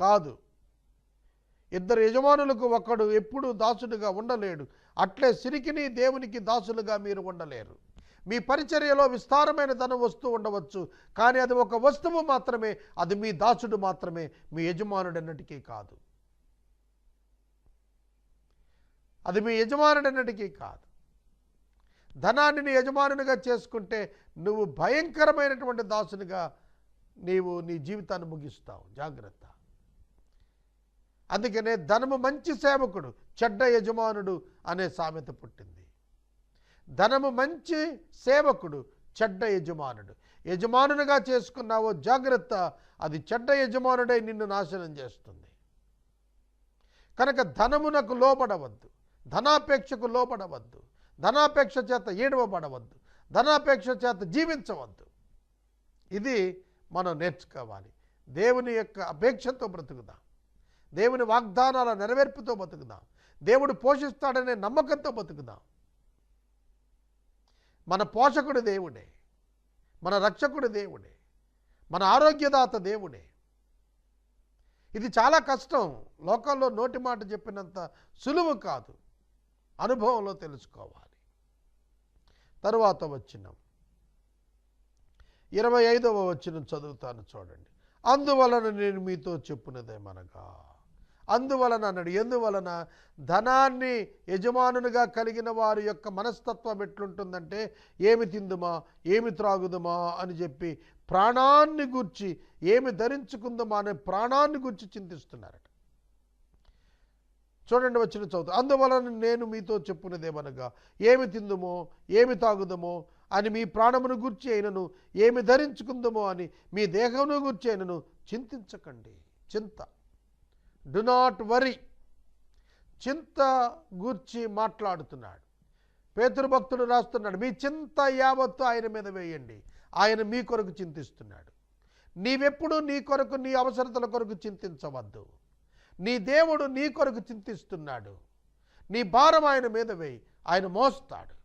కాదు. ఇద్దరు యజమానులకు ఒకడు ఎప్పుడూ దాసుడుగా ఉండలేడు. అట్లే సిరికిని దేవునికి దాసులుగా మీరు ఉండలేరు. మీ పరిచర్యలో విస్తారమైన ధనం వస్తూ ఉండవచ్చు. కానీ అది ఒక వస్తువు మాత్రమే అది మీ దాసుడు మాత్రమే మీ యజమానుడన్నటికీ కాదు. అది మీ యజమానుడన్నటికీ కాదు. ధనాన్ని నీ యజమానునిగా చేసుకుంటే నువ్వు భయంకరమైనటువంటి దాసునిగా నీవు నీ జీవితాన్ని ముగిస్తావు. జాగ్రత్త. అందుకనే ధనము మంచి సేవకుడు చెడ్డ యజమానుడు అనే సామెత పుట్టింది. ధనము మంచి సేవకుడు చెడ్డ యజమానుడు. యజమానునిగా చేసుకున్నావో జాగ్రత్త అది చెడ్డ యజమానుడై నిన్ను నాశనం చేస్తుంది. కనుక ధనమునకు లోబడవద్దు ధనాపేక్షకు లోబడవద్దు ధనాపేక్ష చేత ఏడవబడవద్దు ధనాపేక్ష చేత జీవించవద్దు. ఇది మనం నేర్చుకోవాలి. దేవుని యొక్క అపేక్షతో బ్రతుకుదాం. దేవుని వాగ్దానాల నెరవేర్పుతో బతుకుదాం. దేవుడు పోషిస్తాడనే నమ్మకంతో బతుకుదాం. మన పోషకుడు దేవుడే. మన రక్షకుడు దేవుడే. మన ఆరోగ్యదాత దేవుడే. ఇది చాలా కష్టం. లోకంలో నోటి మాట చెప్పినంత సులువు కాదు. అనుభవంలో తెలుసుకోవాలి. తరువాత వచ్చినాం ఇరవై ఐదవ వచ్చిన చదువుతాను చూడండి. అందువలన నేను మీతో చెప్పున్నదేమనగా అందువలన అన్నాడు ఎందువలన? ధనాన్ని యజమానునిగా కలిగిన వారి యొక్క మనస్తత్వం ఎట్లుంటుందంటే ఏమి తిందుమా? ఏమి త్రాగుదుమా? అని చెప్పి ప్రాణాన్ని గుర్చి ఏమి ధరించుకుందామా అనే ప్రాణాన్ని గుర్చి చింతిస్తున్నారట. చూడండి వచ్చిన చదువు. అందువలన నేను మీతో చెప్పున్నదేమనగా ఏమి తిందుమో? ఏమి తాగుదమో? అని మీ ప్రాణమును గుర్చి అయినను ఏమి ధరించుకుందమో అని మీ దేహమును గుర్చి అయినను చింతించకండి. చింత. డు నాట్ వరీ చింత గూర్చి మాట్లాడుతున్నాడు. పేతృభక్తుడు రాస్తున్నాడు మీ చింత యావత్తు ఆయన మీద వేయండి. ఆయన మీ కొరకు చింతిస్తున్నాడు. నీవెప్పుడు నీ కొరకు నీ అవసరతల కొరకు చింతించవద్దు. నీ దేవుడు నీ కొరకు చింతిస్తున్నాడు. నీ భారం ఆయన మీద వేయి. ఆయన మోస్తాడు.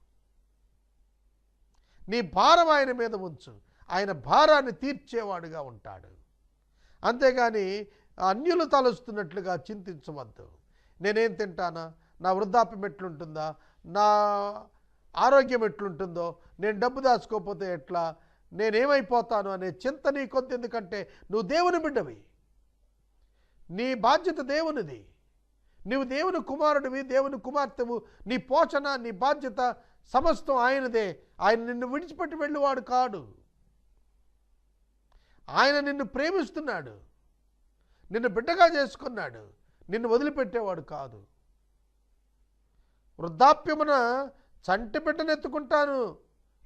నీ భారం ఆయన మీద ఉంచు. ఆయన భారాన్ని తీర్చేవాడుగా ఉంటాడు. అంతేగాని అన్యులు తలుస్తున్నట్లుగా చింతించవద్దు. నేనేం తింటానా? నా వృద్ధాప్యం ఎట్లుంటుందా? నా ఆరోగ్యం ఎట్లుంటుందో? నేను డబ్బు దాచుకోకపోతే ఎట్లా? నేనేమైపోతాను అనే చింత నీ కొద్ది ఎందుకంటే నువ్వు దేవుని బిడ్డవి. నీ బాధ్యత దేవునిది. నీవు దేవుని కుమారుడివి దేవుని కుమార్తెవు. నీ పోషణ నీ బాధ్యత సమస్తం ఆయనదే. ఆయన నిన్ను విడిచిపెట్టి వెళ్ళేవాడు కాడు. ఆయన నిన్ను ప్రేమిస్తున్నాడు. నిన్ను బిడ్డగా చేసుకున్నాడు. నిన్ను వదిలిపెట్టేవాడు కాదు. వృద్ధాప్యమున చంటి బిడ్డను ఎత్తుకుంటాను.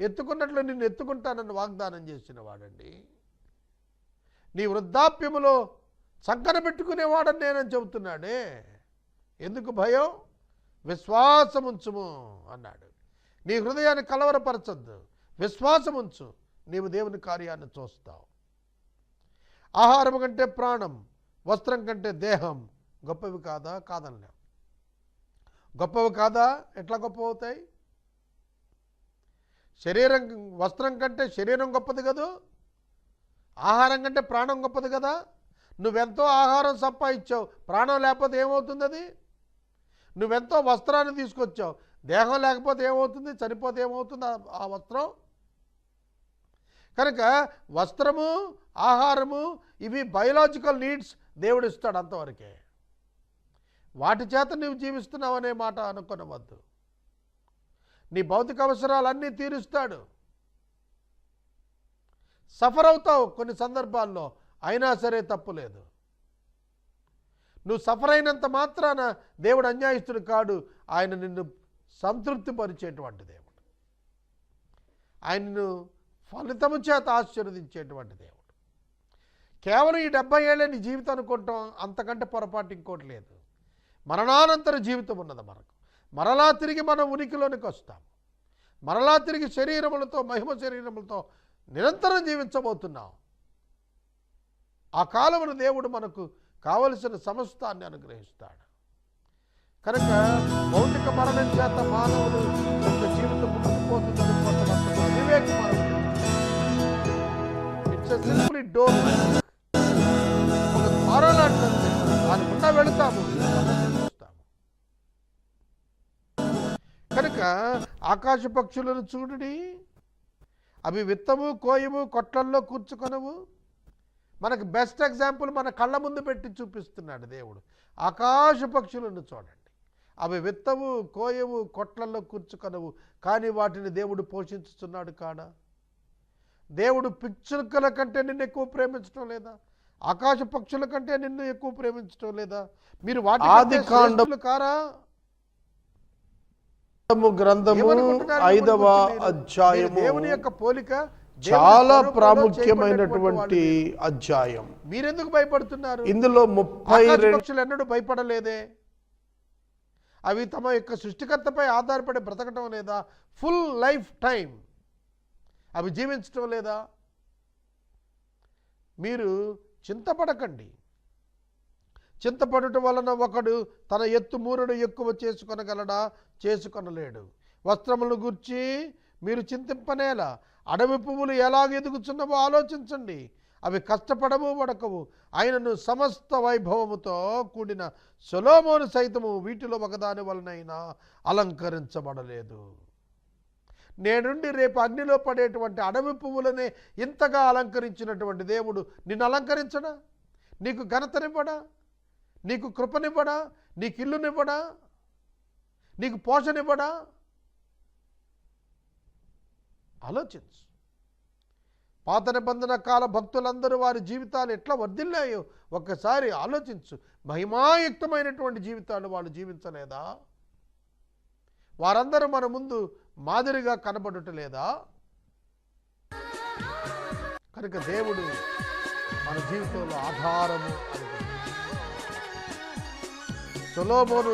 ఎత్తుకున్నట్లు నిన్ను ఎత్తుకుంటానని వాగ్దానం చేసిన వాడండి. నీ వృద్ధాప్యములో చక్కన పెట్టుకునేవాడని నేనని చెబుతున్నాడే. ఎందుకు భయం? విశ్వాసముంచుము అన్నాడు. నీ హృదయాన్ని కలవరపరచద్దు. విశ్వాసముంచు. నీవు దేవుని కార్యాన్ని చూస్తావు. ఆహారము కంటే ప్రాణం. వస్త్రం కంటే దేహం గొప్పవి కాదా? కాదనలేం. గొప్పవి కాదా? ఎట్లా గొప్ప అవుతాయి? శరీరం వస్త్రం కంటే శరీరం గొప్పది కదూ? ఆహారం కంటే ప్రాణం గొప్పది కదా? నువ్వెంతో ఆహారం సంపాదించావు ప్రాణం లేకపోతే ఏమవుతుంది అది? నువ్వెంతో వస్త్రాన్ని తీసుకొచ్చావు దేహం లేకపోతే ఏమవుతుంది? చనిపోతే ఏమవుతుంది ఆ- ఆ వస్త్రం? కనుక వస్త్రము ఆహారము ఇవి బయలాజికల్ నీడ్స్ దేవుడు ఇస్తాడు అంతవరకే. వాటి చేత నువ్వు జీవిస్తున్నావు అనే మాట అనుకునవద్దు. నీ భౌతిక అవసరాలన్నీ తీరుస్తాడు. సఫర్ అవుతావు కొన్ని సందర్భాల్లో అయినా సరే తప్పు లేదు. నువ్వు సఫర్ అయినంత మాత్రాన దేవుడు అన్యాయస్తుడు కాడు. ఆయన నిన్ను సంతృప్తిపరిచేటువంటి దేవుడు. ఆయన్ను ఫలితము చేత ఆశీర్వదించేటువంటి దేవుడు. కేవలం ఈ డెబ్బై ఏళ్ళే నీ జీవితం అనుకుంటాం అంతకంటే పొరపాటు ఇంకోటి లేదు. మరణానంతర జీవితం ఉన్నది మనకు. మరలా తిరిగి మనం ఉనికిలోనికి వస్తాం. మరలా తిరిగి శరీరములతో మహిమ శరీరములతో నిరంతరం జీవించబోతున్నాం. ఆ కాలమున దేవుడు మనకు కావలసిన సమస్తాన్ని అనుగ్రహిస్తాడు. కనుక భౌతిక మరణం చేత మానవుడు యొక్క జీవితం ముగిసిపోతుందని కొంతమంది వివేకం ఇట్స్ సింప్లీ డోర్ వెళతాము. చూస్తాము కనుక ఆకాశ పక్షులను చూడుడి. అవి విత్తము కోయము కొట్లల్లో కూర్చుకొనవు మనకు బెస్ట్ ఎగ్జాంపుల్ మన కళ్ళ ముందు పెట్టి చూపిస్తున్నాడు దేవుడు. ఆకాశ పక్షులను చూడండి. అవి విత్తము కోయము కొట్లల్లో కూర్చుకొనవు కానీ వాటిని దేవుడు పోషించుతున్నాడు కాడా? దేవుడు పిచ్చుకల కంటే నిన్ను ఎక్కువ ప్రేమించడం లేదా? ఆకాశ పక్షుల కంటే నిన్ను ఎక్కువ ప్రేమించడం లేదా? మీరు వాటి కారా? గ్రంథము ఐదవ మీరు దేవుని యొక్క పోలిక చాలా ప్రాముఖ్యమైనటువంటి అధ్యాయం మీరు. మీరెందుకు భయపడుతున్నారు? ఇందులో ముప్పై పక్షులు ఎన్నడూ భయపడలేదే? అవి తమ యొక్క సృష్టికర్తపై ఆధారపడి బ్రతకటం లేదా? ఫుల్ లైఫ్ టైం అవి జీవించటం లేదా? మీరు చింతపడకండి. చింతపడుట వలన ఒకడు తన ఎత్తు మూరుడు ఎక్కువ చేసుకొనగలడా? చేసుకొనలేడు. వస్త్రములను గుర్చి మీరు చింతింపనేలా. అడవి పువ్వులు ఎలాగ ఎదుగుచున్నవో ఆలోచించండి. అవి కష్టపడవు వడకవు. ఆయనను సమస్త వైభవముతో కూడిన సొలోమోను సైతము వీటిలో ఒకదాని వలనైనా అలంకరించబడలేదు. నేనుండి రేపు అగ్నిలో పడేటువంటి అడవి పువ్వులనే ఇంతగా అలంకరించినటువంటి దేవుడు నిన్ను అలంకరించడా? నీకు ఘనతనివ్వడా? నీకు కృపనివ్వడా? నీకు ఇల్లునివ్వడా? నీకు పోషనివ్వడా? ఆలోచించు. పాత నిబంధన కాల భక్తులందరూ వారి జీవితాలు ఎట్లా వర్ధిల్లాయో ఒక్కసారి ఆలోచించు. మహిమాయుక్తమైనటువంటి జీవితాలు వాళ్ళు జీవించలేదా? వారందరూ మన ముందు మాదిరిగా కనబడటలేదా కనుక దేవుడు మన జీవితంలో ఆధారము అనుకుంటున్నాడు సొలోమోను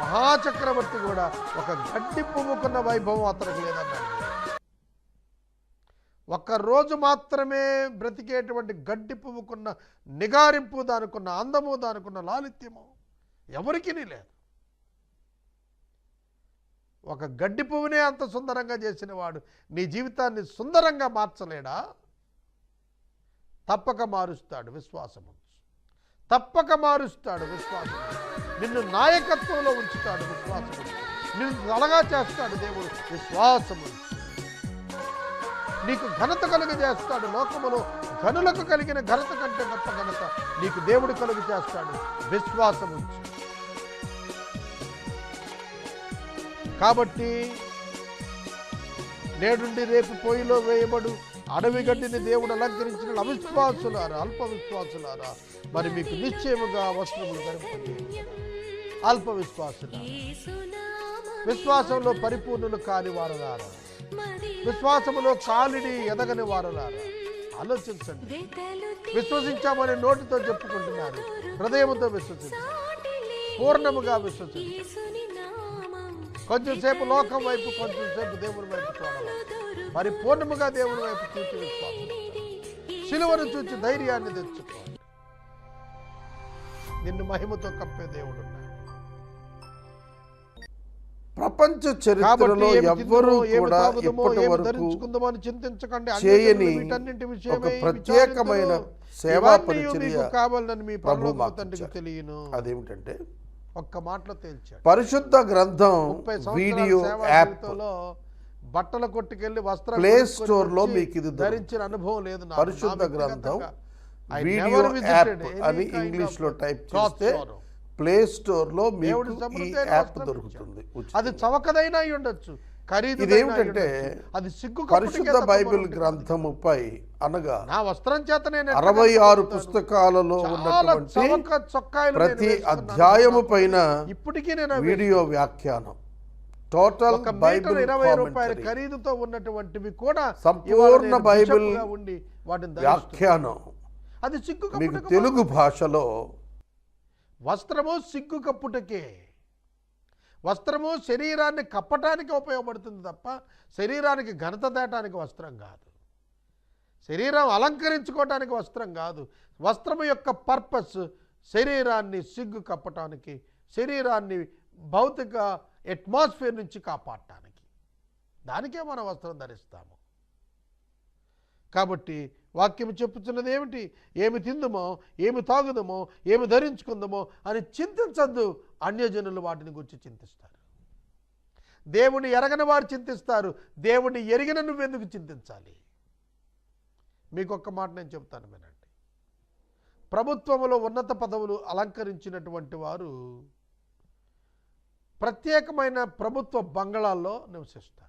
మహాచక్రవర్తి కూడా ఒక గడ్డి పువ్వుకున్న వైభవం అతనికి లేదన్నాడు. ఒక్క రోజు మాత్రమే బ్రతికేటువంటి గడ్డి పువ్వుకున్న నిగారింపు దానికున్న అందము దానికున్న లాలిత్యము ఎవరికీ లేదు. ఒక గడ్డి పువ్వునే అంత సుందరంగా చేసిన వాడు నీ జీవితాన్ని సుందరంగా మార్చలేడా? తప్పక మారుస్తాడు విశ్వాసము తప్పక మారుస్తాడు విశ్వాసం నిన్ను నాయకత్వంలో ఉంచుతాడు విశ్వాసము నిన్ను తలగా చేస్తాడు దేవుడు విశ్వాసము నీకు ఘనత కలుగ చేస్తాడు లోకములో. ఘనులకు కలిగిన ఘనత కంటే గొప్ప ఘనత నీకు దేవుడు కలుగు చేస్తాడు విశ్వాసం ఉంచు కాబట్టి నేడుండి రేపు పొయ్యిలో వేయబడు అడవి గడ్డిని దేవుడు అలంకరించిన అవిశ్వాసులారా అల్ప విశ్వాసులారా మరి మీకు నిశ్చయముగా వస్త్రములు జరుపుకుంది అల్ప విశ్వాసుల విశ్వాసంలో పరిపూర్ణులు కాని వారలారా విశ్వాసములో కాలిడి ఎదగని వారలారా ఆలోచించండి. విశ్వసించామని నోటితో చెప్పుకుంటున్నారు. హృదయముతో విశ్వసించారు పూర్ణముగా విశ్వసించారు కొంచెంసేపు లోకం వైపు కొంచెంసేపు దేవుని వైపు చూడవాలి పరిపూర్ణముగా దేవుని వైపు చూచి విశ్వాసం శిలువను చూచి ధైర్యాన్ని తెచ్చుకోవాలి నిన్ను మహిమతో కప్పే దేవుడు. ప్రపంచ చరిత్రలో ఎవ్వరూ కూడా ఇప్పటి వరకు చేయని ఒక ప్రత్యేకమైన. సేవా పరిచర్య కావాలని మీ ప్రభు పరలోక మాకు తండ్రికి. తెలియను అదేమిటంటే ఒక్క మాటలో తేల్చాడు పరిశుద్ధ గ్రంథం వీడియో సంవత్సరాల సేవా యాప్ జీవితంలో బట్టల కొట్టుకెళ్ళి వస్త్రాలు ప్లే స్టోర్లో మీకు ఇది. ధరించిన అనుభవం లేదు. పరిశుద్ధ గ్రంథం వీడియో యాప్ అని ఇంగ్లీష్లో టైప్ చేస్తే. ప్లే స్టోర్లో మీకు ఈ యాప్ దొరుకుతుంది. అది చవకదైనా ఉండొచ్చు. ఖరీదు ఇదేమిటంటే అది సిగ్గు పరిశుద్ధ బైబిల్ గ్రంథముపై అనగా నా వస్త్రం చేత నేను అరవై ఆరు? పుస్తకాలలో ఉన్నటువంటి ప్రతి. అధ్యాయము పైన ఇప్పటికీ నేను వీడియో వ్యాఖ్యానం. టోటల్ బైబిల్ ఇరవై రూపాయల ఖరీదుతో ఉన్నటువంటివి కూడా సంపూర్ణ బైబిల్ ఉండి వాటిని. వ్యాఖ్యానం. అది సిగ్గు మీకు తెలుగు భాషలో వస్త్రము సిగ్గు కప్పుటకే. వస్త్రము శరీరాన్ని కప్పటానికి ఉపయోగపడుతుంది తప్ప శరీరానికి ఘనత తేటానికి వస్త్రం కాదు. శరీరం అలంకరించుకోవటానికి వస్త్రం కాదు. వస్త్రము యొక్క పర్పస్ శరీరాన్ని సిగ్గు కప్పటానికి శరీరాన్ని భౌతిక అట్మాస్ఫియర్ నుంచి కాపాడటానికి. దానికే మనం వస్త్రం ధరిస్తాము. కాబట్టి వాక్యం చెప్పుతున్నది ఏమిటి? ఏమి తిందుమో ఏమి తాగుదమో ఏమి ధరించుకుందామో అని చింతించద్దు. అన్యజనులు వాటిని గురించి చింతిస్తారు. దేవుని ఎరగని వారు చింతిస్తారు. దేవుని ఎరిగిన నువ్వెందుకు చింతించాలి? మీకు ఒక్క మాట నేను చెప్తాను వినండి. ప్రభుత్వంలో ఉన్నత పదవులు అలంకరించినటువంటి వారు ప్రత్యేకమైన ప్రభుత్వ బంగళాల్లో నివసిస్తారు.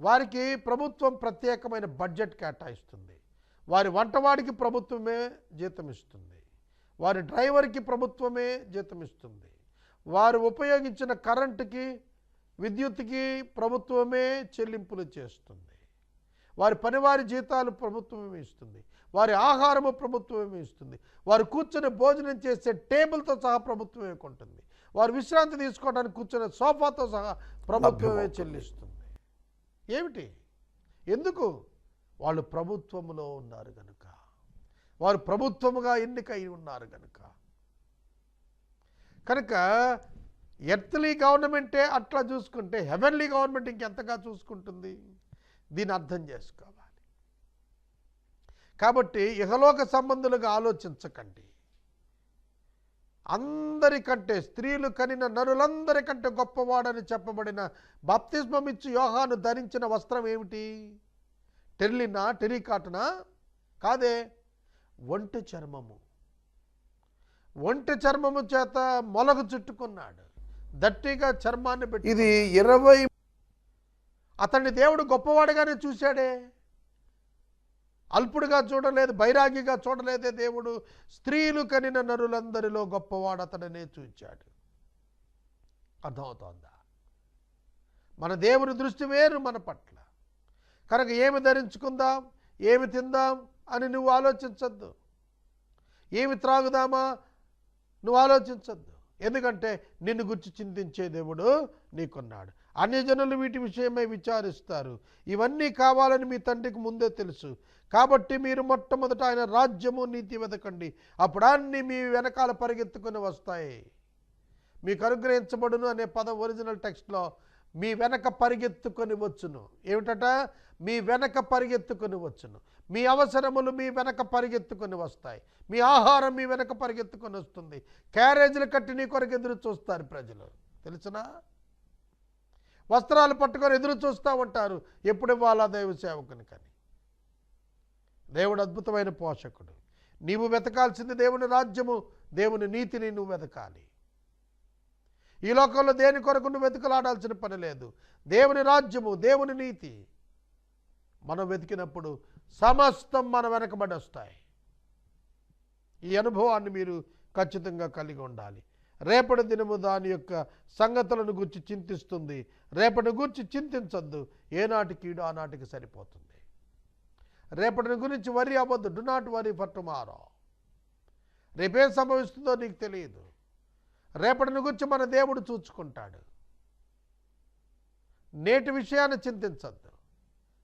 వారికి ప్రభుత్వం ప్రత్యేకమైన బడ్జెట్ కేటాయిస్తుంది. వారి వంటవాడికి ప్రభుత్వమే జీతం ఇస్తుంది. వారి డ్రైవర్కి ప్రభుత్వమే జీతం ఇస్తుంది. వారు ఉపయోగించిన కరెంటుకి విద్యుత్తుకి ప్రభుత్వమే చెల్లింపులు చేస్తుంది. వారి పనివారి జీతాలు ప్రభుత్వమే ఇస్తుంది. వారి ఆహారము ప్రభుత్వమే ఇస్తుంది. వారు కూర్చొని భోజనం చేసే టేబుల్తో సహా ప్రభుత్వమే కొంటుంది. వారు విశ్రాంతి తీసుకోవడానికి కూర్చునే సోఫాతో సహా ప్రభుత్వమే. చెల్లిస్తుంది. ఏమిటి? ఎందుకు? వాళ్ళు ప్రభుత్వములో ఉన్నారు కనుక వారు ప్రభుత్వముగా ఎన్నికై ఉన్నారు కనుక కనుక ఎర్త్లీ గవర్నమెంటే అట్లా చూసుకుంటే హెవెన్లీ గవర్నమెంట్ ఇంకెంతగా చూసుకుంటుంది? దీన్ని అర్థం చేసుకోవాలి. కాబట్టి ఇహలోక సంబంధులుగా ఆలోచించకండి. అందరికంటే స్త్రీలు కనిన నరులందరికంటే గొప్పవాడని చెప్పబడిన బాప్తిస్మం ఇచ్చి యోహాను ధరించిన వస్త్రం ఏమిటి? టెర్లినా టెరికాటునా కాదే ఒంటి చర్మము. ఒంటి చర్మము చేత మొలగ చుట్టుకున్నాడు. దట్టిగా చర్మాన్ని పెట్టి ఇది ఇరవై అతన్ని దేవుడు గొప్పవాడిగానే చూశాడే. అల్పుడుగా చూడలేదు బైరాగిగా చూడలేదే దేవుడు. స్త్రీలు కనిన నరులందరిలో గొప్పవాడు అతడనే చూచాడు. అర్థమవుతోందా? మన దేవుని దృష్టి వేరు మన పట్ల. కనుక ఏమి ధరించుకుందాం ఏమి తిందాం అని నువ్వు ఆలోచించద్దు. ఏమి త్రాగుదామా? నువ్వు ఆలోచించద్దు. ఎందుకంటే నిన్ను గుర్చి చింతించే దేవుడు నీకున్నాడు. అన్యజనులు వీటి విషయమై విచారిస్తారు. ఇవన్నీ కావాలని మీ తండ్రికి ముందే తెలుసు. కాబట్టి మీరు మొట్టమొదట ఆయన రాజ్యము నీతి వెతకండి అప్పుడు మీ వెనకాల పరిగెత్తుకొని వస్తాయి. మీకు అనుగ్రహించబడును అనే పదం ఒరిజినల్ టెక్స్ట్లో మీ వెనక పరిగెత్తుకొని వచ్చును. ఏమిటట? మీ వెనక పరిగెత్తుకొని వచ్చును. మీ అవసరములు మీ వెనక పరిగెత్తుకొని వస్తాయి. మీ ఆహారం మీ వెనక పరిగెత్తుకొని వస్తుంది. క్యారేజీలు కట్టి నీ కొరకు ఎదురు చూస్తారు ప్రజలు. తెలుసునా? వస్త్రాలు పట్టుకొని ఎదురు చూస్తూ ఉంటారు. ఎప్పుడు ఇవ్వాలా దైవ సేవకుని కానీ? దేవుడు అద్భుతమైన పోషకుడు. నీవు వెతకాల్సింది దేవుని రాజ్యము దేవుని నీతిని నువ్వు వెతకాలి. ఈ లోకంలో దేని కొరకు నువ్వు వెతుకులాడాల్సిన పని లేదు? దేవుని రాజ్యము దేవుని నీతి. మనం వెతికినప్పుడు సమస్తం మన వెనకబడి వస్తాయి. ఈ అనుభవాన్ని మీరు ఖచ్చితంగా కలిగి ఉండాలి. రేపటి దినము దాని యొక్క సంగతులను గురించి చింతిస్తుంది. రేపటి గురించి చింతించద్దు. ఏనాటి కీడు ఆనాటికి సరిపోతుంది. రేపటిని గురించి వరి అవ్వద్దు. Do not worry for tomorrow. రేపేం సంభవిస్తుందో నీకు తెలియదు. రేపటిని గురించి మన దేవుడు చూచుకుంటాడు. నేటి విషయాన్ని చింతించద్దు.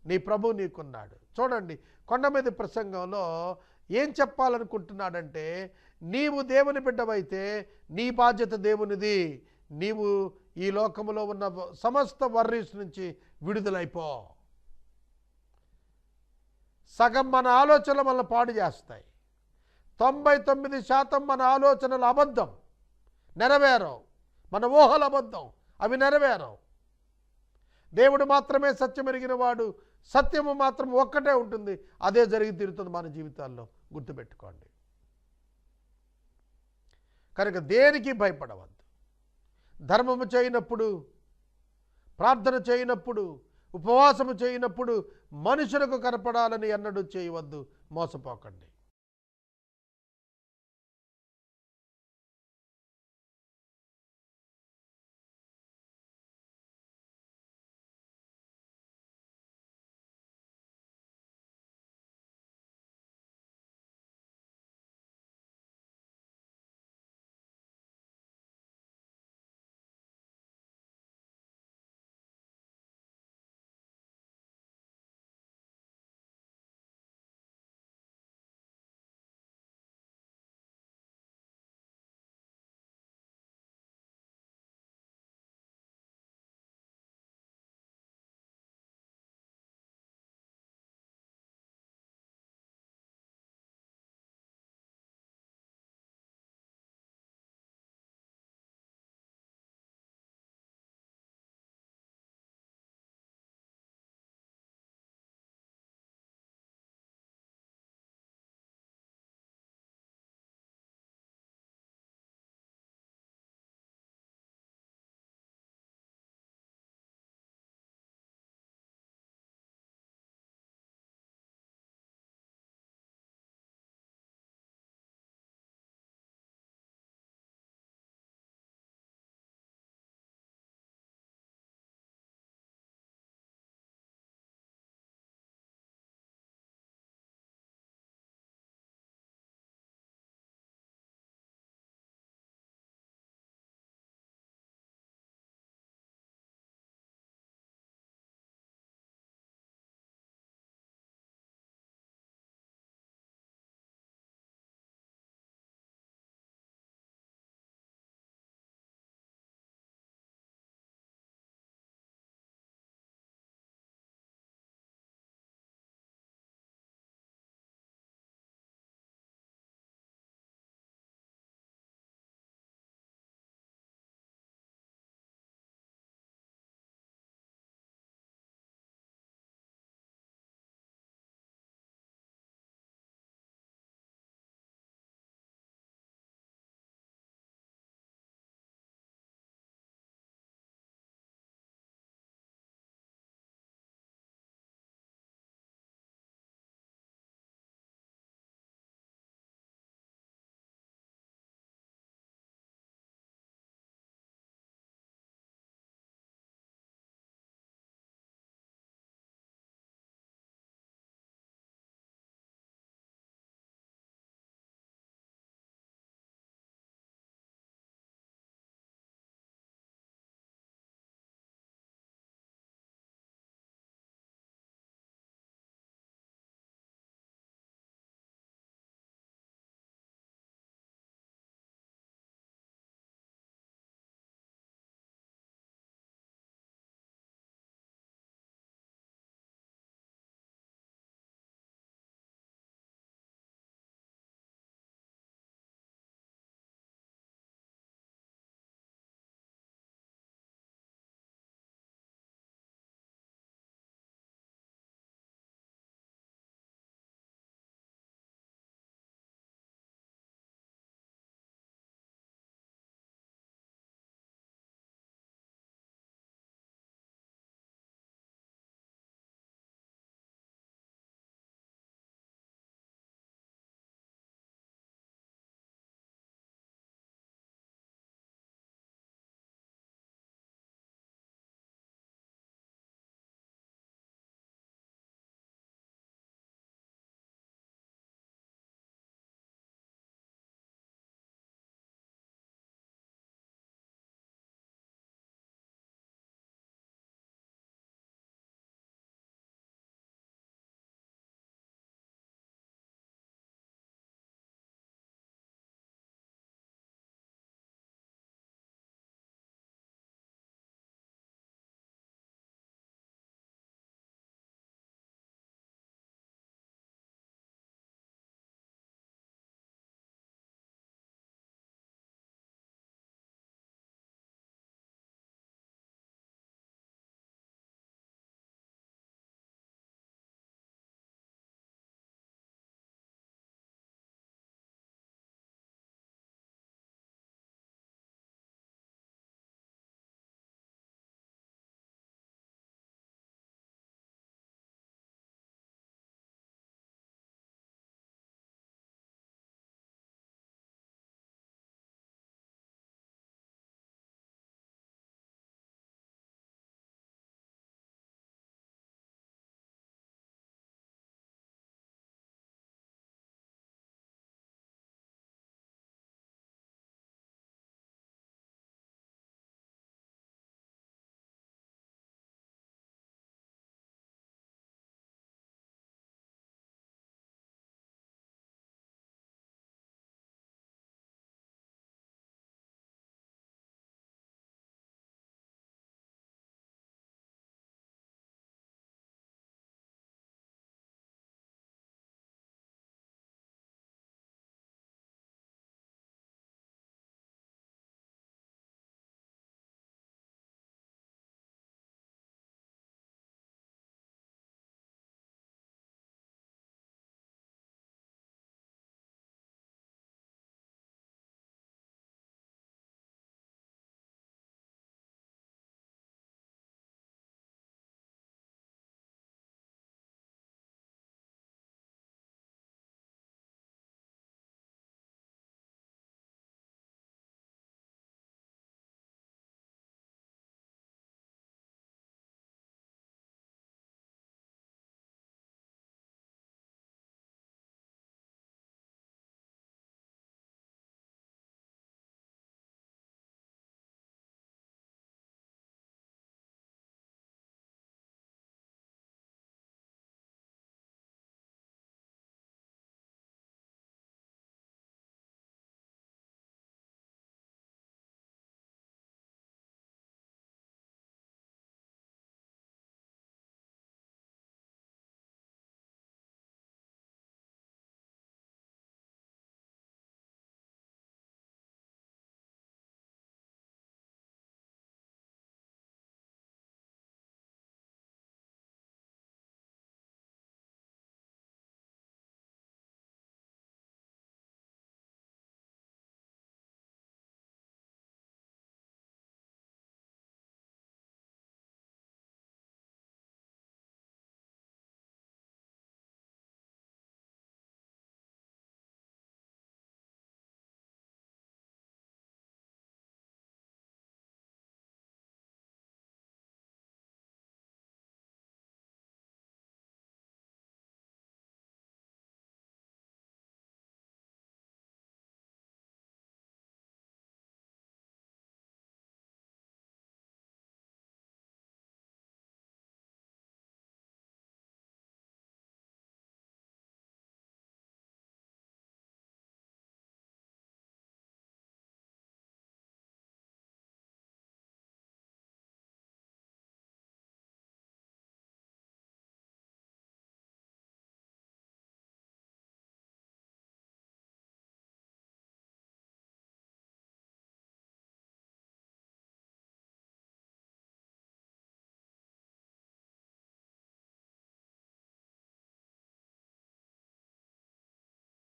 నీ ప్రభు నీకున్నాడు. చూడండి కొండ మీద ప్రసంగంలో ఏం చెప్పాలనుకుంటున్నాడంటే నీవు దేవుని బిడ్డవైతే నీ బాధ్యత దేవునిది. నీవు ఈ లోకములో ఉన్న సమస్త వర్రీస్ నుంచి విడుదలైపో. సగం మన ఆలోచనలు మనల్ని పాడు చేస్తాయి. తొంభై తొమ్మిది శాతం మన ఆలోచనలు అబద్ధం. నెరవేరవు. మన ఊహలు అబద్ధం. అవి నెరవేరవు. దేవుడు మాత్రమే సత్యమెరిగిన వాడు. సత్యము మాత్రం ఒక్కటే ఉంటుంది. అదే జరిగి తీరుతుంది మన జీవితాల్లో. గుర్తుపెట్టుకోండి. కనుక దేనికి భయపడవద్దు? ధర్మము చేయనప్పుడు ప్రార్థన చేయనప్పుడు ఉపవాసము చేయనప్పుడు మనుషులకు కనపడాలని ఎన్నడూ చేయవద్దు. మోసపోకండి.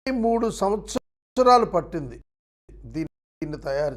మూడు సంవత్సరాలు పట్టింది. దీన్ని తయారు